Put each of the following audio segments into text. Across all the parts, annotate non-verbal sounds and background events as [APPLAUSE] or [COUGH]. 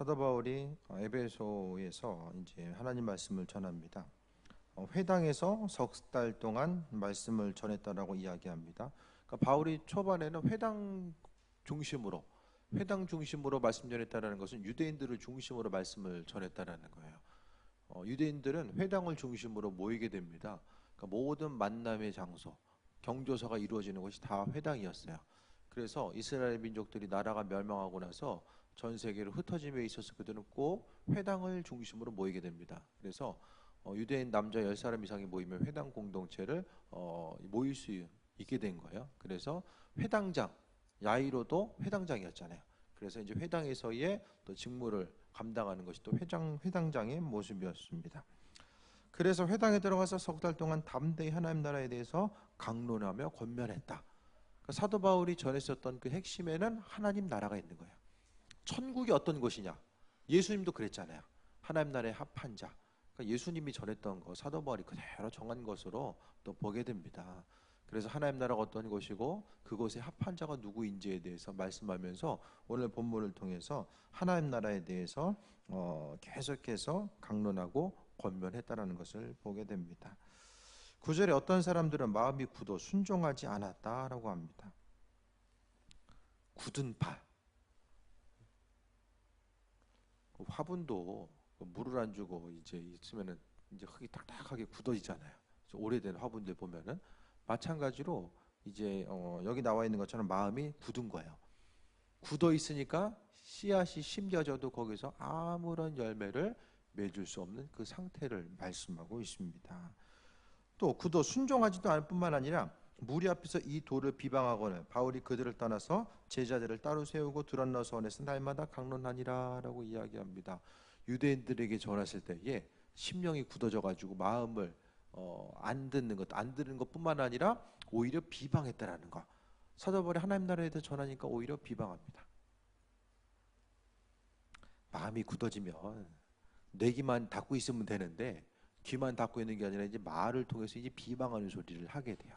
사도 바울이 어, 에베소에서 이제 하나님 말씀을 전합니다. 어, 회당에서 석 달 동안 말씀을 전했다라고 이야기합니다. 그러니까 바울이 초반에는 회당 중심으로 회당 중심으로 말씀 전했다라는 것은 유대인들을 중심으로 말씀을 전했다라는 거예요. 어, 유대인들은 회당을 중심으로 모이게 됩니다. 그러니까 모든 만남의 장소, 경조사가 이루어지는 것이 다 회당이었어요. 그래서 이스라엘 민족들이 나라가 멸망하고 나서 전 세계로 흩어짐에 있어서 그들은 꼭 회당을 중심으로 모이게 됩니다. 그래서 어, 유대인 남자 10사람 이상이 모이면 회당 공동체를 어, 모일 수 있게 된 거예요. 그래서 회당장, 야이로도 회당장이었잖아요. 그래서 이제 회당에서의 또 직무를 감당하는 것이 또 회장 회당장의 모습이었습니다. 그래서 회당에 들어가서 석 달 동안 담대히 하나님 나라에 대해서 강론하며 권면했다. 그러니까 사도 바울이 전했었던 그 핵심에는 하나님 나라가 있는 거예요. 천국이 어떤 곳이냐? 예수님도 그랬잖아요. 하나님 나라의 합한 자. 그러니까 예수님이 전했던 거 사도 바울이 그대로 정한 것으로 또 보게 됩니다. 그래서 하나님 나라가 어떤 곳이고 그곳의 합한 자가 누구인지에 대해서 말씀하면서 오늘 본문을 통해서 하나님 나라에 대해서 어, 계속해서 강론하고 권면했다라는 것을 보게 됩니다. 구절에 어떤 사람들은 마음이 굳어 순종하지 않았다라고 합니다. 굳은 발. 그 화분도 그 물을 안 주고 이제 있으면은 이제 흙이 딱딱하게 굳어지잖아요. 오래된 화분들 보면은 마찬가지로 이제 어 여기 나와 있는 것처럼 마음이 굳은 거예요. 굳어 있으니까 씨앗이 심겨져도 거기서 아무런 열매를 맺을 수 없는 그 상태를 말씀하고 있습니다. 또 굳어 순종하지도 않을 뿐만 아니라 무리 앞에서 이 돌을 비방하거늘 바울이 그들을 떠나서 제자들을 따로 세우고 두란노 서 원에서 날마다 강론하니라라고 이야기합니다. 유대인들에게 전하실 때에 심령이 굳어져 가지고 마음을 어, 안 듣는 것, 안 들은 것뿐만 아니라 오히려 비방했다라는 거. 사도 바울이 하나님 나라에 대해 전하니까 오히려 비방합니다. 마음이 굳어지면 뇌기만 닫고 있으면 되는데 귀만 닫고 있는 게 아니라 이제 말을 통해서 이제 비방하는 소리를 하게 돼요.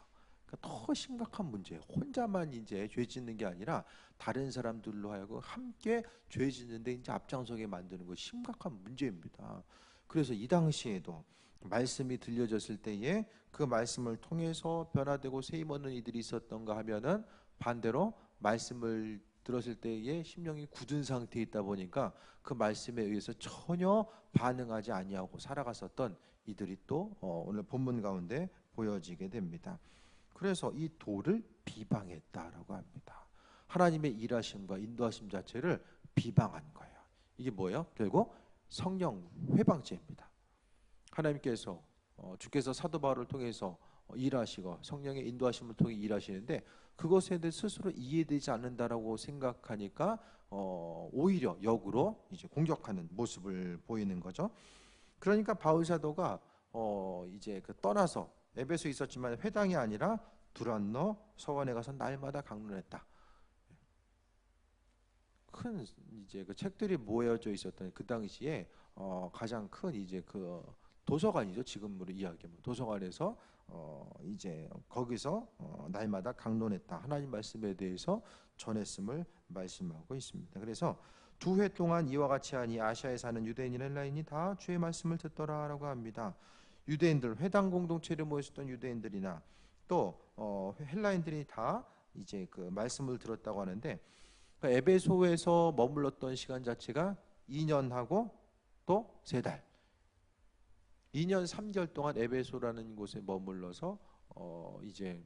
그러니까 더 심각한 문제예요. 혼자만 이제 죄 짓는 게 아니라 다른 사람들로 하여금 함께 죄 짓는데 이제 앞장서게 만드는 거 심각한 문제입니다. 그래서 이 당시에도 말씀이 들려졌을 때에 그 말씀을 통해서 변화되고 세임 얻는 이들이 있었던가 하면은 반대로 말씀을 들었을 때에 심령이 굳은 상태에 있다 보니까 그 말씀에 의해서 전혀 반응하지 아니하고 살아갔었던 이들이 또 어, 오늘 본문 가운데 보여지게 됩니다. 그래서 이 돌을 비방했다라고 합니다. 하나님의 일하심과 인도하심 자체를 비방한 거예요. 이게 뭐예요? 결국 성령 회방죄입니다. 하나님께서 어, 주께서 사도 바울을 통해서 어, 일하시고 성령의 인도하심을 통해 일하시는데 그것에 대해 스스로 이해되지 않는다라고 생각하니까 어, 오히려 역으로 이제 공격하는 모습을 보이는 거죠. 그러니까 바울 사도가 어, 이제 그 떠나서 에베소에 있었지만 회당이 아니라 두란노 서원에 가서 날마다 강론했다. 큰 이제 그 책들이 모여져 있었던 그 당시에 어, 가장 큰 이제 그 도서관이죠. 지금으로 이야기하면 도서관에서 어 이제 거기서 어 날마다 강론했다. 하나님 말씀에 대해서 전했음을 말씀하고 있습니다. 그래서 두해 동안 이와 같이 하니 아시아에 사는 유대인이 헬라인이 다 주의 말씀을 듣더라라고 합니다. 유대인들 회당 공동체를 모였었던 유대인들이나 또 헬라인들이 다 이제 그 말씀을 들었다고 하는데 그 에베소에서 머물렀던 시간 자체가 2년하고 또 세 달. 2년 3개월 동안 에베소라는 곳에 머물러서 어 이제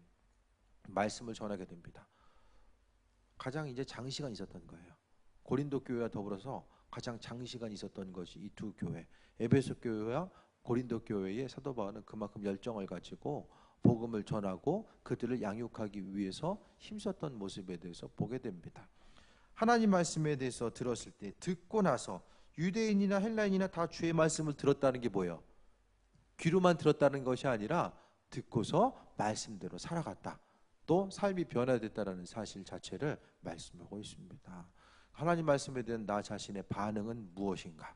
말씀을 전하게 됩니다. 가장 이제 장시간 있었던 거예요. 고린도 교회와 더불어서 가장 장시간 있었던 것이 이 두 교회. 에베소 교회와 고린도 교회의 사도 바울은 그만큼 열정을 가지고 복음을 전하고 그들을 양육하기 위해서 힘썼던 모습에 대해서 보게 됩니다. 하나님 말씀에 대해서 들었을 때 듣고 나서 유대인이나 헬라인이나 다 주의 말씀을 들었다는 게 뭐예요? 귀로만 들었다는 것이 아니라 듣고서 말씀대로 살아갔다. 또 삶이 변화됐다는 사실 자체를 말씀하고 있습니다. 하나님 말씀에 대한 나 자신의 반응은 무엇인가?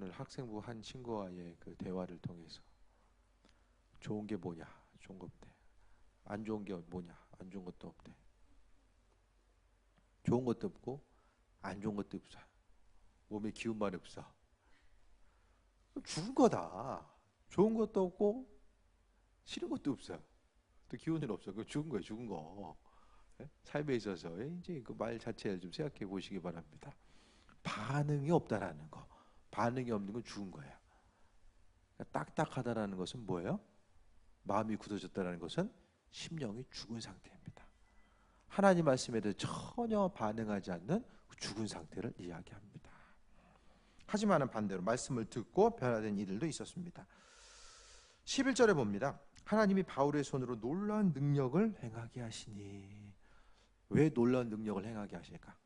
오늘 학생부 한 친구와의 그 대화를 통해서 좋은 게 뭐냐? 좋은 거 없대. 안 좋은 게 뭐냐? 안 좋은 것도 없대. 좋은 것도 없고 안 좋은 것도 없어. 몸에 기운만 없어. 죽은 거다. 좋은 것도 없고 싫은 것도 없어. 또 기운은 없어. 그 죽은 거야, 죽은 거. 예? 삶에 있어서 이제 그 말 자체를 좀 생각해 보시기 바랍니다. 반응이 없다라는 거. 반응이 없는 건 죽은 거야. 그러니까 딱딱하다라는 것은 뭐예요? 마음이 굳어졌다는 것은 심령이 죽은 상태입니다. 하나님 말씀에 대해 전혀 반응하지 않는 그 죽은 상태를 이야기합니다. 하지만은 반대로 말씀을 듣고 변화된 이들도 있었습니다. 11절에 봅니다. 하나님이 바울의 손으로 놀라운 능력을 행하게 하시니 왜 놀라운 능력을 행하게 하실까?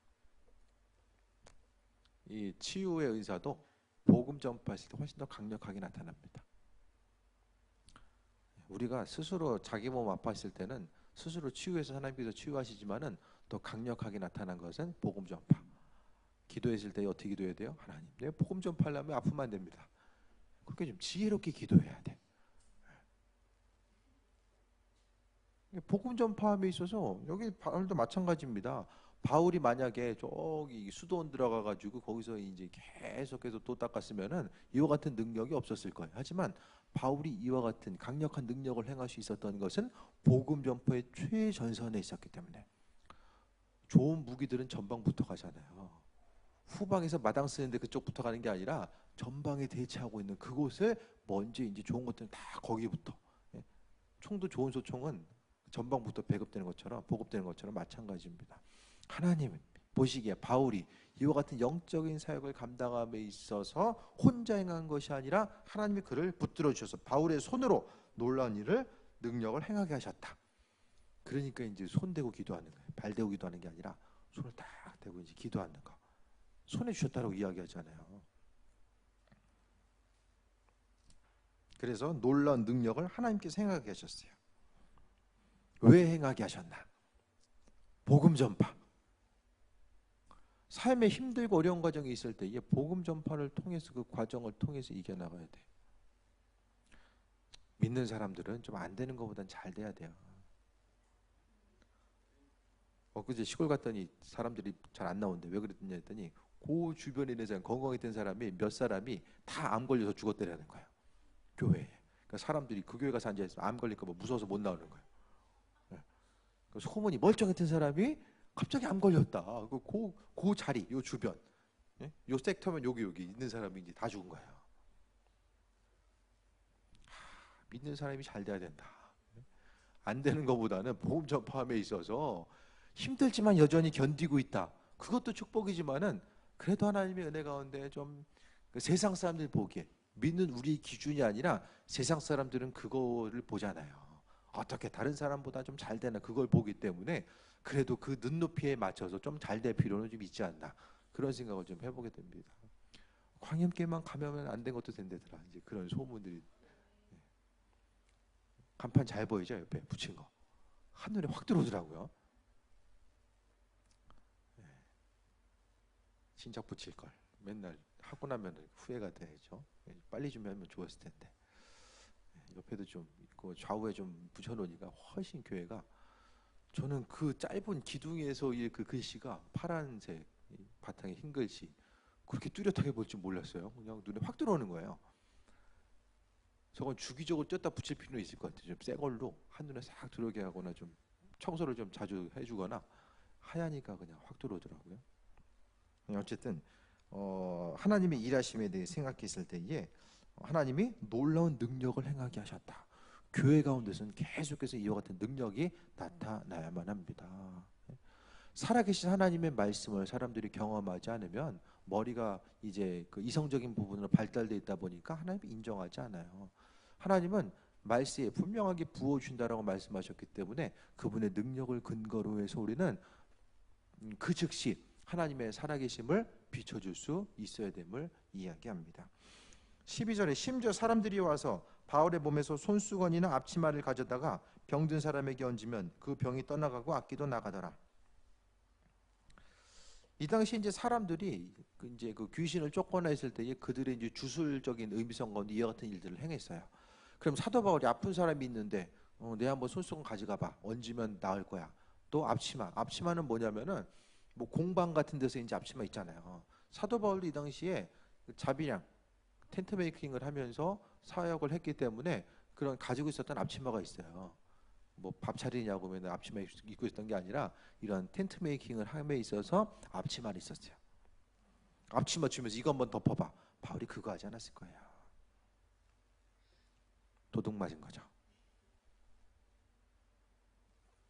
이 치유의 의사도 복음 전파했을 때 훨씬 더 강력하게 나타납니다. 우리가 스스로 자기 몸 아파했을 때는 스스로 치유해서 하나님께서 치유하시지만은 더 강력하게 나타난 것은 복음 전파. 기도했을 때 어떻게 기도해야 돼요? 하나님, 내 복음 전파하려면 아프면 안 됩니다. 그렇게 좀 지혜롭게 기도해야 돼. 복음 전파함에 있어서 여기 바울도 마찬가지입니다. 바울이 만약에 저기 수도원 들어가 가지고 거기서 이제 계속해서 또 닦았으면은 이와 같은 능력이 없었을 거예요. 하지만 바울이 이와 같은 강력한 능력을 행할 수 있었던 것은 복음 전파의 최전선에 있었기 때문에 좋은 무기들은 전방부터 가잖아요. 후방에서 마당 쓰는데 그쪽부터 가는 게 아니라 전방에 대치하고 있는 그곳에 먼저 이제 좋은 것들은 다 거기부터 예. 총도 좋은 소총은 전방부터 배급되는 것처럼 보급되는 것처럼 마찬가지입니다. 하나님 보시기에 바울이 이와 같은 영적인 사역을 감당함에 있어서 혼자 행한 것이 아니라 하나님이 그를 붙들어 주셔서 바울의 손으로 놀라운 일을 능력을 행하게 하셨다. 그러니까 이제 손 대고 기도하는 거예요. 발 대고 기도하는 게 아니라 손을 딱 대고 이제 기도하는 거. 손에 주셨다고 이야기하잖아요. 그래서 놀라운 능력을 하나님께서 행하게 하셨어요. 왜 행하게 하셨나? 복음 전파. 삶에 힘들고 어려운 과정이 있을 때이 복음 전파를 통해서 그 과정을 통해서 이겨나가야 돼. 믿는 사람들은 좀 안 되는 것보단 잘 돼야 돼요. 엊그제 시골 갔더니 사람들이 잘 안 나오는데 왜 그랬냐 했더니 그 주변에 있는 사람 건강했던 사람이 몇 사람이 다 암 걸려서 죽었다라는 거예요. 교회에. 그러니까 사람들이 그 교회 가서 앉아 있으면 암 걸릴까 봐 무서워서 못 나오는 거예요. 네. 그 소문이 멀쩡했던 사람이 갑자기 암 걸렸다. 그, 그, 그 자리, 요 주변, 예? 요 섹터면 여기 여기 있는 사람이 이제 다 죽은 거예요. 하, 믿는 사람이 잘 돼야 된다. 예? 안 되는 것보다는 보험 전파함에 있어서 힘들지만 여전히 견디고 있다. 그것도 축복이지만은 그래도 하나님의 은혜 가운데 좀 그 세상 사람들 보기에 믿는 우리 기준이 아니라 세상 사람들은 그거를 보잖아요. 어떻게 다른 사람보다 좀 잘 되나 그걸 보기 때문에 그래도 그 눈높이에 맞춰서 좀 잘 될 필요는 좀 있지 않나 그런 생각을 좀 해보게 됩니다. 광염께만 가면 안 된 것도 된대더라. 이제 그런 소문들이 네. 간판 잘 보이죠 옆에 붙인 거 한눈에 확 들어오더라고요. 네. 진짜 붙일 걸 맨날 하고 나면 후회가 되죠. 빨리 좀 하면 좋았을 텐데. 네, 옆에도 좀 있고 좌우에 좀 붙여놓으니까 훨씬 교회가 저는 그 짧은 기둥에서의 그 글씨가 파란색 바탕에 흰 글씨 그렇게 뚜렷하게 볼 줄 몰랐어요. 그냥 눈에 확 들어오는 거예요. 저건 주기적으로 뗐다 붙일 필요는 있을 것 같아요. 좀새 걸로 한눈에 싹 들어오게 하거나 좀 청소를 좀 자주 해주거나 하얀니까 그냥 확 들어오더라고요. 네, 어쨌든 어, 하나님의 일하심에 대해 생각했을 때에 하나님이 놀라운 능력을 행하게 하셨다. 교회 가운데서는 계속해서 이와 같은 능력이 나타나야만 합니다. 살아계신 하나님의 말씀을 사람들이 경험하지 않으면 머리가 이제 그 이성적인 부분으로 발달돼 있다 보니까 하나님이 인정하지 않아요. 하나님은 말씀에 분명하게 부어 준다라고 말씀하셨기 때문에 그분의 능력을 근거로 해서 우리는 그 즉시 하나님의 살아계심을 비춰줄 수 있어야 됨을 이야기합니다. 12절에 심지어 사람들이 와서 바울의 몸에서 손수건이나 앞치마를 가져다가 병든 사람에게 얹으면 그 병이 떠나가고 악기도 나가더라. 이 당시 이제 사람들이 그 이제 그 귀신을 쫓거나 했을 때에 그들의 이제 주술적인 의미성 가운데 이와 같은 일들을 행했어요. 그럼 사도 바울이 아픈 사람이 있는데 어, 내 한번 손수건 가져가 봐. 얹으면 나을 거야. 또 앞치마. 앞치마는 뭐냐면은 뭐 공방 같은 데서 이제 앞치마 있잖아요. 사도 바울도 이 당시에 그 자비량 텐트 메이킹을 하면서 사역을 했기 때문에 그런 가지고 있었던 앞치마가 있어요. 뭐 밥 차리냐고 하면 앞치마 입고 있었던 게 아니라 이런 텐트 메이킹을 함에 있어서 앞치마를 있었어요. 앞치마 주면서 이거 한번 덮어봐. 바울이 그거 하지 않았을 거예요. 도둑 맞은 거죠.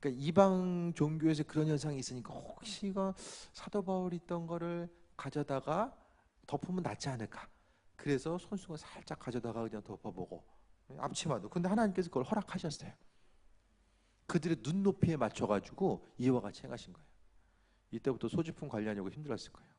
그러니까 이방 종교에서 그런 현상이 있으니까 혹시가 사도 바울이 있던 거를 가져다가 덮으면 낫지 않을까. 그래서 손수건 살짝 가져다가 그냥 덮어보고 앞치마도. 근데 하나님께서 그걸 허락하셨어요. 그들의 눈높이에 맞춰가지고 이와 같이 행하신 거예요. 이때부터 소지품 관리하려고 힘들었을 거예요.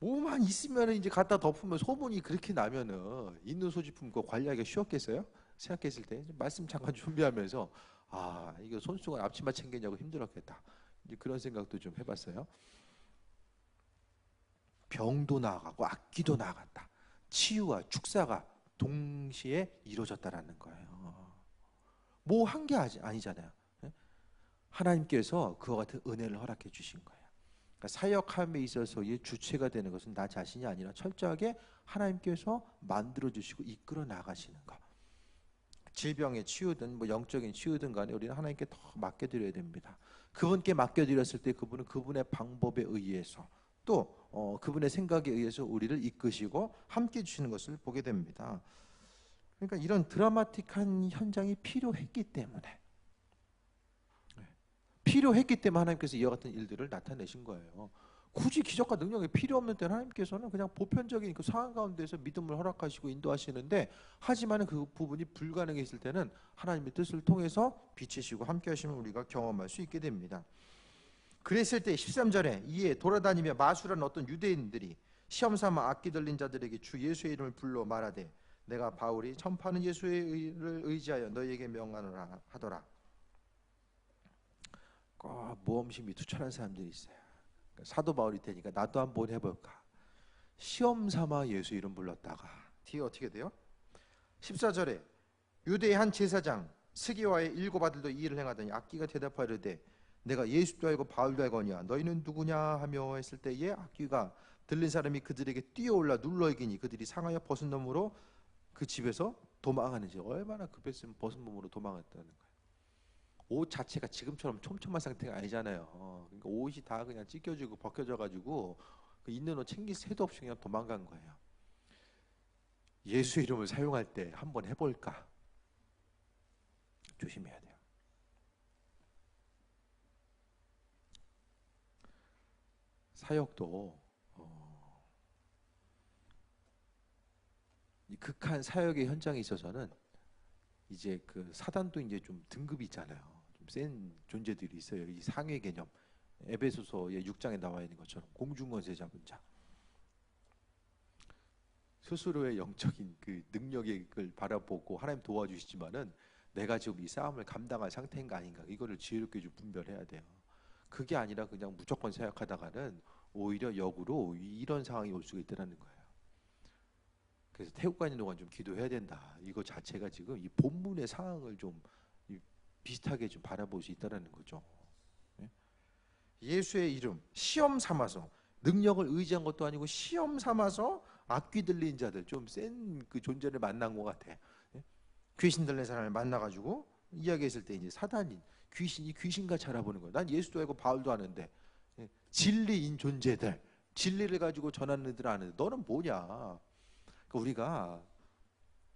뭐만 있으면 이제 갖다 덮으면 소문이 그렇게 나면은 있는 소지품 그 관리하기가 쉬웠겠어요? 생각했을 때 말씀 잠깐 [LAUGHS] 준비하면서 아 이거 손수건 앞치마 챙기냐고 힘들었겠다. 이제 그런 생각도 좀 해봤어요. 병도 나아가고 악기도 나아갔다. 치유와 축사가 동시에 이루어졌다라는 거예요. 뭐 한 게 아니잖아요. 예? 하나님께서 그와 같은 은혜를 허락해 주신 거예요. 그러니까 사역함에 있어서의 주체가 되는 것은 나 자신이 아니라 철저하게 하나님께서 만들어 주시고 이끌어 나가시는 것. 질병의 치유든 뭐 영적인 치유든 간에 우리는 하나님께 더 맡겨 드려야 됩니다. 그분께 맡겨 드렸을 때 그분은 그분의 방법에 의해서 또 어, 그분의 생각에 의해서 우리를 이끄시고 함께 주시는 것을 보게 됩니다. 그러니까 이런 드라마틱한 현장이 필요했기 때문에 네. 필요했기 때문에 하나님께서 이와 같은 일들을 나타내신 거예요. 굳이 기적과 능력이 필요 없는 때는 하나님께서는 그냥 보편적인 그 상황 가운데서 믿음을 허락하시고 인도하시는데 하지만 그 부분이 불가능했을 때는 하나님의 뜻을 통해서 비치시고 함께 하시면 우리가 경험할 수 있게 됩니다. 그랬을 때 13절에 이에 돌아다니며 마술한 어떤 유대인들이 시험 삼아 악기 들린 자들에게 주 예수의 이름을 불러 말하되 내가 바울이 전파하는 예수의 의를 의지하여 너희에게 명하노라 하더라. 꼭 모험심이 투철한 사람들이 있어요. 그러니까 사도 바울이 되니까 나도 한번 해볼까. 시험 삼아 예수 이름 불렀다가 뒤에 어떻게 돼요? 14절에 유대의 한 제사장 스기와의 일곱 아들도 이 일을 행하더니 악기가 대답하려되 내가 예수도 알고 바울도 알거니와 너희는 누구냐 하며 했을 때에 악기가 들린 사람이 그들에게 뛰어올라 눌러 이기니 그들이 상하여 벗은 놈으로 그 집에서 도망하는지 얼마나 급했으면 벗은 몸으로 도망했다는 거예요. 옷 자체가 지금처럼 촘촘한 상태가 아니잖아요. 그러니까 옷이 다 그냥 찢겨지고 벗겨져 가지고 그 있는 옷 챙길 새도 없이 그냥 도망간 거예요. 예수 이름을 사용할 때 한번 해볼까? 조심해야 돼요. 사역도 어, 이 극한 사역의 현장에 있어서는 이제 그 사단도 이제 좀 등급이 있잖아요. 좀 센 존재들이 있어요. 이 상위 개념. 에베소서의 6장에 나와 있는 것처럼 공중권세 잡은 자. 스스로의 영적인 그 능력을 바라보고 하나님 도와주시지만은 내가 지금 이 싸움을 감당할 상태인가 아닌가 이거를 지혜롭게 좀 분별해야 돼요. 그게 아니라 그냥 무조건 생각하다가는 오히려 역으로 이런 상황이 올 수가 있다는 거예요. 그래서 태국 가는 동안 좀 기도해야 된다. 이거 자체가 지금 이 본문의 상황을 좀 비슷하게 좀 바라볼 수 있다는 거죠. 예? 예수의 이름 시험 삼아서 능력을 의지한 것도 아니고 시험 삼아서 악귀 들린 자들 좀 센 그 존재를 만난 것 같아. 예? 귀신 들린 사람을 만나가지고 이야기했을 때 이제 사단이 귀신이 귀신같이 알아보는 거야. 난 예수도 알고 바울도 아는데 예, 진리인 존재들 진리를 가지고 전하는 애들 아는데 너는 뭐냐? 그러니까 우리가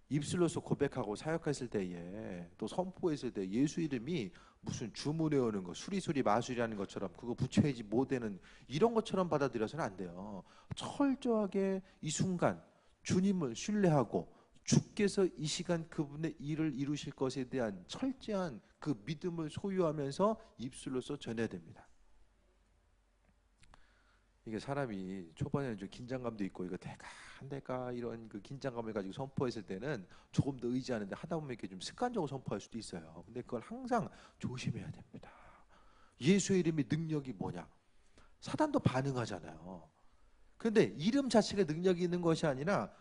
입술로서 고백하고 사역했을 때에 또 선포했을 때 예수 이름이 무슨 주문해 오는 거 수리수리 마술이라는 것처럼 그거 붙여야지 못 되는 이런 것처럼 받아들여서는 안 돼요. 철저하게 이 순간 주님을 신뢰하고 주께서 이 시간 그분의 일을 이루실 것에 대한 철저한 그 믿음을 소유하면서 입술로서 전해야 됩니다. 이게 사람이 초반에는 좀 긴장감도 있고 이거 될까 안 될까 이런 그 긴장감을 가지고 선포했을 때는 조금 더 의지하는데 하다 보면 이렇게 좀 습관적으로 선포할 수도 있어요. 근데 그걸 항상 조심해야 됩니다. 예수의 이름의 능력이 뭐냐? 사단도 반응하잖아요. 그런데 이름 자체가 능력이 있는 것이 아니라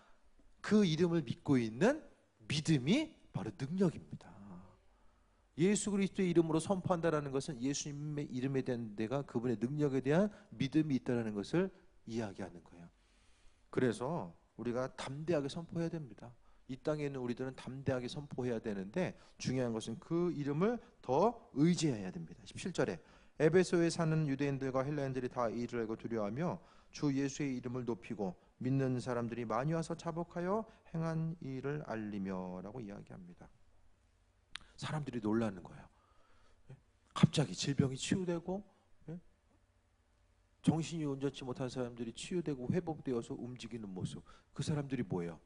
그 이름을 믿고 있는 믿음이 바로 능력입니다. 예수 그리스도의 이름으로 선포한다라는 것은 예수님의 이름에 대한 데가 그분의 능력에 대한 믿음이 있다라는 것을 이야기하는 거예요. 그래서 우리가 담대하게 선포해야 됩니다. 이 땅에 있는 우리들은 담대하게 선포해야 되는데 중요한 것은 그 이름을 더 의지해야 됩니다. 17절에 에베소에 사는 유대인들과 헬라인들이 다 이를 알고 두려워하며 주 예수의 이름을 높이고 믿는 사람들이 많이 와서 자복하여 행한 일을 알리며라고 이야기합니다. 사람들이 놀라는 거예요. 예? 갑자기 질병이 치유되고 예? 정신이 온전치 못한 사람들이 치유되고 회복되어서 움직이는 모습. 그 사람들이 뭐예요?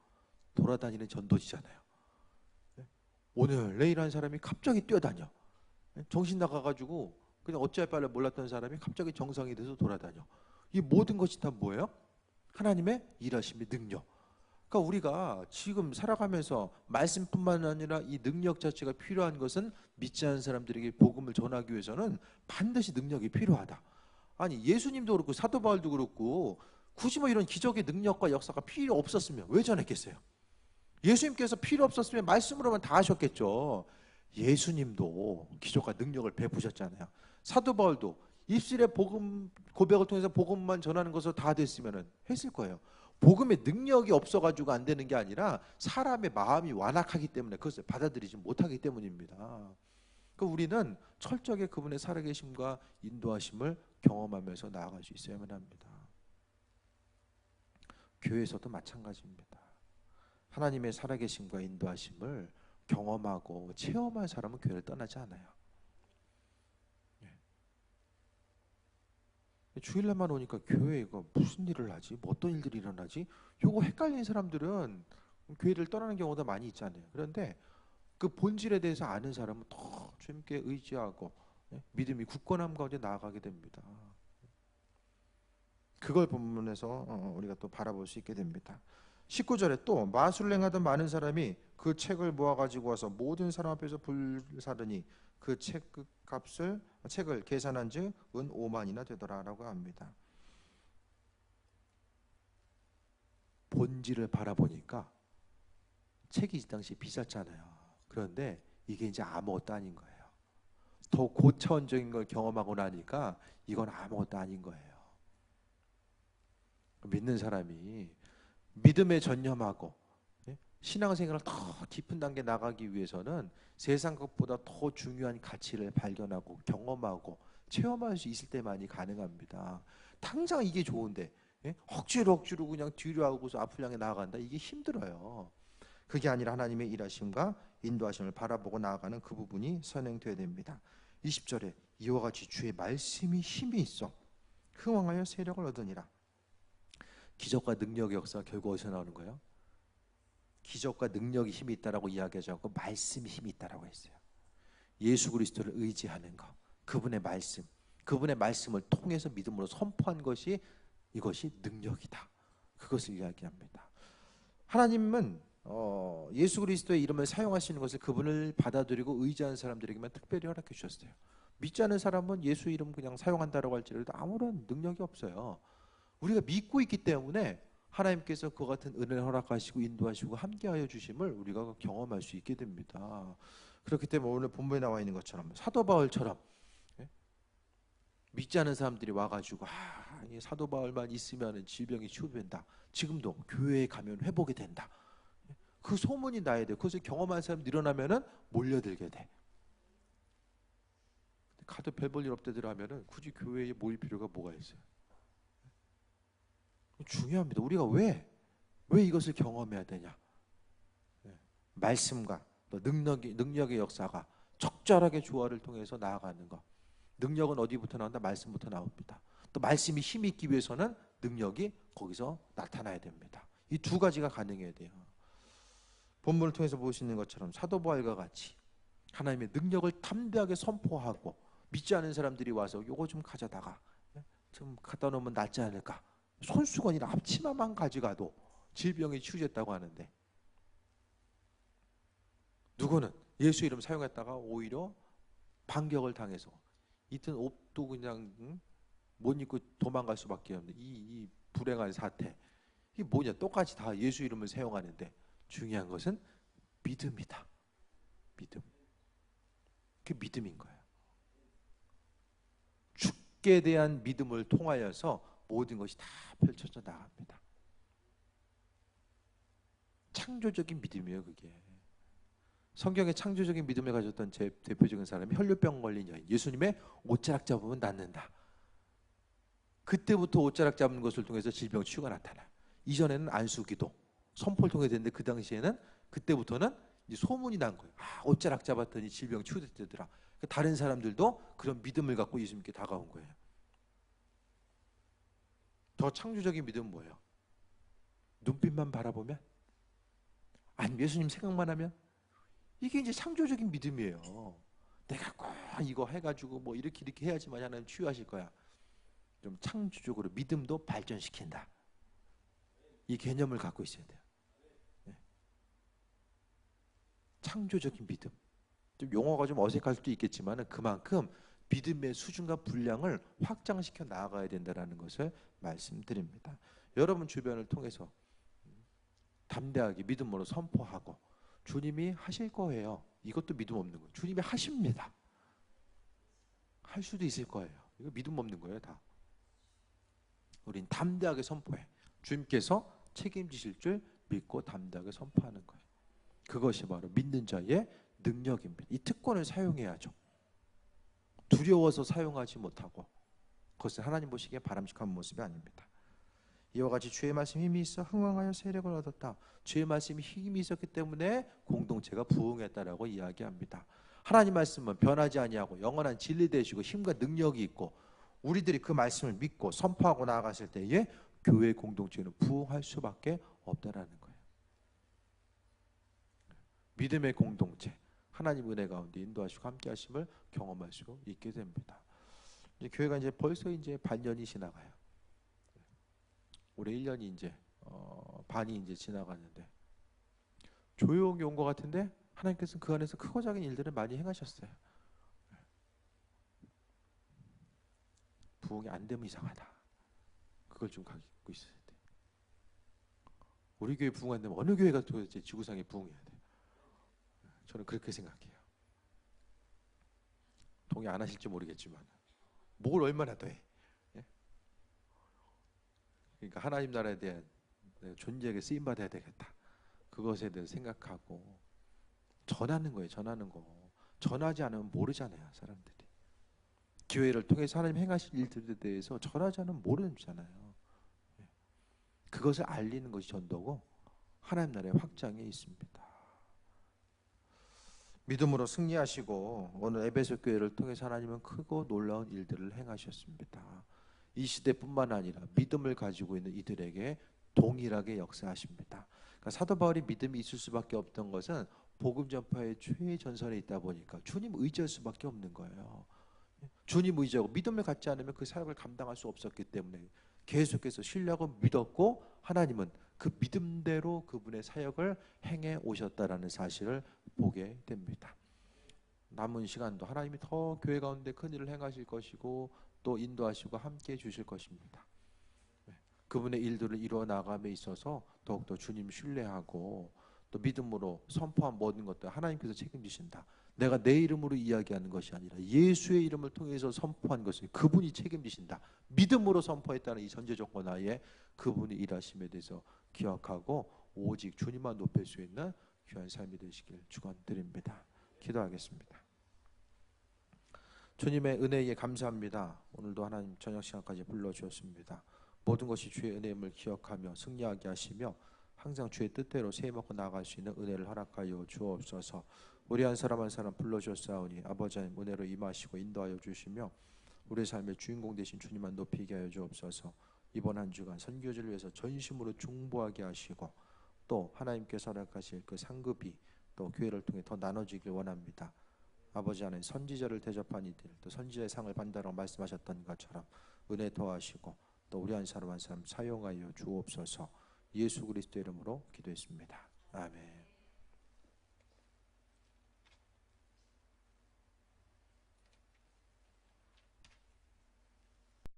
돌아다니는 전도지잖아요. 예? 오늘 레이라는 사람이 갑자기 뛰어다녀. 정신 나가가지고 그냥 어찌할 바를 몰랐던 사람이 갑자기 정상이 돼서 돌아다녀. 이 모든 것이 다 뭐예요? 하나님의 일하심의 능력. 그러니까 우리가 지금 살아가면서 말씀뿐만 아니라 이 능력 자체가 필요한 것은 믿지 않는 사람들에게 복음을 전하기 위해서는 반드시 능력이 필요하다. 아니 예수님도 그렇고 사도 바울도 그렇고 굳이 뭐 이런 기적의 능력과 역사가 필요 없었으면 왜 전했겠어요? 예수님께서 필요 없었으면 말씀으로만 다 하셨겠죠. 예수님도 기적과 능력을 베푸셨잖아요. 사도 바울도 입술의 복음 고백을 통해서 복음만 전하는 것으로 다 됐으면은 했을 거예요. 복음의 능력이 없어가지고 안 되는 게 아니라 사람의 마음이 완악하기 때문에 그것을 받아들이지 못하기 때문입니다. 그 우리는 철저하게 그분의 살아계심과 인도하심을 경험하면서 나아갈 수 있어야만 합니다. 교회에서도 마찬가지입니다. 하나님의 살아계심과 인도하심을 경험하고 체험한 사람은 교회를 떠나지 않아요. 주일날만 오니까 교회가 무슨 일을 하지? 뭐 어떤 일들이 일어나지? 요거 헷갈리는 사람들은 교회를 떠나는 경우도 많이 있잖아요. 그런데 그 본질에 대해서 아는 사람은 더 주님께 의지하고 예, 믿음이 굳건함 가운데 나아가게 됩니다. 그걸 본문에서 어, 우리가 또 바라볼 수 있게 됩니다. 19절에 또 마술을 행하던 많은 사람이 그 책을 모아 가지고 와서 모든 사람 앞에서 불사르니 그 책 값을 책을 계산한 즉 은 5만이나 되더라라고 합니다. 본질을 바라보니까 책이 이 당시 비쌌잖아요. 그런데 이게 이제 아무것도 아닌 거예요. 더 고차원적인 걸 경험하고 나니까 이건 아무것도 아닌 거예요. 믿는 사람이 믿음에 전념하고 신앙생활을 더 깊은 단계 나가기 위해서는 세상 것보다 더 중요한 가치를 발견하고 경험하고 체험할 수 있을 때만이 가능합니다. 당장 이게 좋은데 예? 억지로 억지로 그냥 뒤로 하고서 앞을 향해 나아간다 이게 힘들어요. 그게 아니라 하나님의 일하심과 인도하심을 바라보고 나아가는 그 부분이 선행돼야 됩니다. 20절에 이와 같이 주의 말씀이 힘이 있어 흥왕하여 세력을 얻으니라. 기적과 능력의 역사가 결국 어디서 나오는 거예요? 기적과 능력이 힘이 있다라고 이야기하지 않고 말씀이 힘이 있다라고 했어요. 예수 그리스도를 의지하는 것, 그분의 말씀, 그분의 말씀을 통해서 믿음으로 선포한 것이 이것이 능력이다. 그것을 이야기합니다. 하나님은 어, 예수 그리스도의 이름을 사용하시는 것을 그분을 받아들이고 의지하는 사람들에게만 특별히 허락해 주셨어요. 믿지 않은 사람은 예수 이름 그냥 사용한다라고 할지라도 아무런 능력이 없어요. 우리가 믿고 있기 때문에 하나님께서 그 같은 은혜를 허락하시고 인도하시고 함께하여 주심을 우리가 경험할 수 있게 됩니다. 그렇기 때문에 오늘 본문에 나와 있는 것처럼 사도 바울처럼 예? 믿지 않은 사람들이 와가지고 아, 사도 바울만 있으면 질병이 치유된다. 지금도 교회에 가면 회복이 된다. 예? 그 소문이 나야 돼. 그것을 경험한 사람 늘어나면은 몰려들게 돼. 가도 별볼일 없대들 하면은 굳이 교회에 모일 필요가 뭐가 있어요? 중요합니다. 우리가 왜, 왜 이것을 경험해야 되냐? 네. 말씀과 또 능력이, 능력의 역사가 적절하게 조화를 통해서 나아가는 것. 능력은 어디부터 나온다? 말씀부터 나옵니다. 또 말씀이 힘이 있기 위해서는 능력이 거기서 나타나야 됩니다. 이 두 가지가 가능해야 돼요. 본문을 통해서 있는 것처럼 사도 바울과 같이 하나님의 능력을 담대하게 선포하고 믿지 않은 사람들이 와서 요거 좀 가져다가 네? 좀 갖다 놓으면 낫지 않을까? 손수건이나 앞치마만 가져가도 질병이 치유됐다고 하는데 누구는 예수 이름 사용했다가 오히려 반격을 당해서 이튼 옷도 그냥 못 입고 도망갈 수밖에 없는 이, 이 불행한 사태 이게 뭐냐 똑같이 다 예수 이름을 사용하는데 중요한 것은 믿음이다. 믿음. 그게 믿음인 거예요. 죽게 대한 믿음을 통하여서 모든 것이 다 펼쳐져 나갑니다. 창조적인 믿음이에요, 그게. 성경에 창조적인 믿음을 가졌던 제 대표적인 사람이 혈류병 걸린 여인. 예수님의 옷자락 잡으면 낫는다. 그때부터 옷자락 잡는 것을 통해서 질병 치유가 나타나. 이전에는 안수기도 선포를 통해 됐는데 그 당시에는 그때부터는 소문이 난 거예요. 아, 옷자락 잡았더니 질병 치유됐더라. 그러니까 다른 사람들도 그런 믿음을 갖고 예수님께 다가온 거예요. 더 창조적인 믿음은 뭐예요? 눈빛만 바라보면 아니 예수님 생각만 하면 이게 이제 창조적인 믿음이에요. 내가 꼭 이거 해가지고 뭐 이렇게 이렇게 해야지만 하나님 치유하실 거야. 좀 창조적으로 믿음도 발전시킨다. 이 개념을 갖고 있어야 돼요. 네. 창조적인 믿음. 좀 용어가 좀 어색할 수도 있겠지만 그만큼 믿음의 수준과 분량을 확장시켜 나아가야 된다는 것을 말씀드립니다. 여러분 주변을 통해서 담대하게 믿음으로 선포하고 주님이 하실 거예요. 이것도 믿음 없는 거예요. 주님이 하십니다. 할 수도 있을 거예요. 이거 믿음 없는 거예요, 다. 우린 담대하게 선포해. 주님께서 책임지실 줄 믿고 담대하게 선포하는 거예요. 그것이 바로 믿는 자의 능력입니다. 이 특권을 사용해야죠. 두려워서 사용하지 못하고 그것은 하나님 보시기에 바람직한 모습이 아닙니다. 이와 같이 주의 말씀 힘이 있어 흥왕하여 세력을 얻었다. 주의 말씀이 힘이 있었기 때문에 공동체가 부흥했다라고 이야기합니다. 하나님 말씀은 변하지 아니하고 영원한 진리 되시고 힘과 능력이 있고 우리들이 그 말씀을 믿고 선포하고 나아갔을 때에 교회 공동체는 부흥할 수밖에 없다라는 거예요. 믿음의 공동체, 하나님 은혜 가운데 인도하시고 함께 하심을 경험할 수 있게 됩니다. 이제 교회가 이제 벌써 이제 반년이 지나가요. 올해 1년이 이제 어, 반이 이제 지나갔는데 조용히 온 것 같은데 하나님께서는 그 안에서 크고 작은 일들을 많이 행하셨어요. 부흥이 안 되면 이상하다. 그걸 좀 갖고 있어야 돼. 우리 교회 부흥 안 되면 어느 교회가 도대체 지구상에 부흥해야 돼? 저는 그렇게 생각해요. 동의 안 하실지 모르겠지만 뭘 얼마나 더 해? 예? 그러니까 하나님 나라에 대한 존재에게 쓰임 받아야 되겠다. 그것에 대해 생각하고 전하는 거예요. 전하는 거. 전하지 않으면 모르잖아요, 사람들이. 교회를 통해서 하나님 행하실 일들에 대해서 전하지 않으면 모르잖아요. 예. 그것을 알리는 것이 전도고 하나님 나라의 확장에 있습니다. 믿음으로 승리하시고 오늘 에베소 교회를 통해서 하나님은 크고 놀라운 일들을 행하셨습니다. 이 시대뿐만 아니라 믿음을 가지고 있는 이들에게 동일하게 역사하십니다. 그러니까 사도 바울이 믿음이 있을 수밖에 없던 것은 복음 전파의 최전선에 있다 보니까 주님 의지할 수밖에 없는 거예요. 주님 의지하고 믿음을 갖지 않으면 그 사역을 감당할 수 없었기 때문에 계속해서 신뢰하고 믿었고 하나님은 그 믿음대로 그분의 사역을 행해 오셨다라는 사실을 보게 됩니다. 남은 시간도 하나님이 더 교회 가운데 큰 일을 행하실 것이고 또 인도하시고 함께 주실 것입니다. 네. 그분의 일들을 이루어 나감에 있어서 더욱더 주님 신뢰하고 또 믿음으로 선포한 모든 것들 하나님께서 책임지신다. 내가 내 이름으로 이야기하는 것이 아니라 예수의 이름을 통해서 선포한 것을 그분이 책임지신다. 믿음으로 선포했다는 이 전제 조건 하에 그분이 일하심에 대해서 기억하고 오직 주님만 높일 수 있는 귀한 삶이 되시길 축원드립니다. 기도하겠습니다. 주님의 은혜에 감사합니다. 오늘도 하나님 저녁 시간까지 불러 주셨습니다. 모든 것이 주의 은혜임을 기억하며 승리하게 하시며 항상 주의 뜻대로 세먹고 나아갈 수 있는 은혜를 허락하여 주옵소서. 우리 한 사람 한 사람 불러 주셨사오니 아버지 하나님 은혜로 임하시고 인도하여 주시며 우리 삶의 주인공 되신 주님만 높이게 하여 주옵소서. 이번 한 주간 선교지를 위해서 전심으로 중보하게 하시고 또 하나님께서 허락하실 그 상급이 또 교회를 통해 더 나눠지길 원합니다. 아버지 하나님 선지자를 대접한 이들 또 선지자의 상을 받는다고 말씀하셨던 것처럼 은혜 더하시고 또 우리 한 사람 한 사람 사용하여 주옵소서 예수 그리스도 이름으로 기도했습니다. 아멘.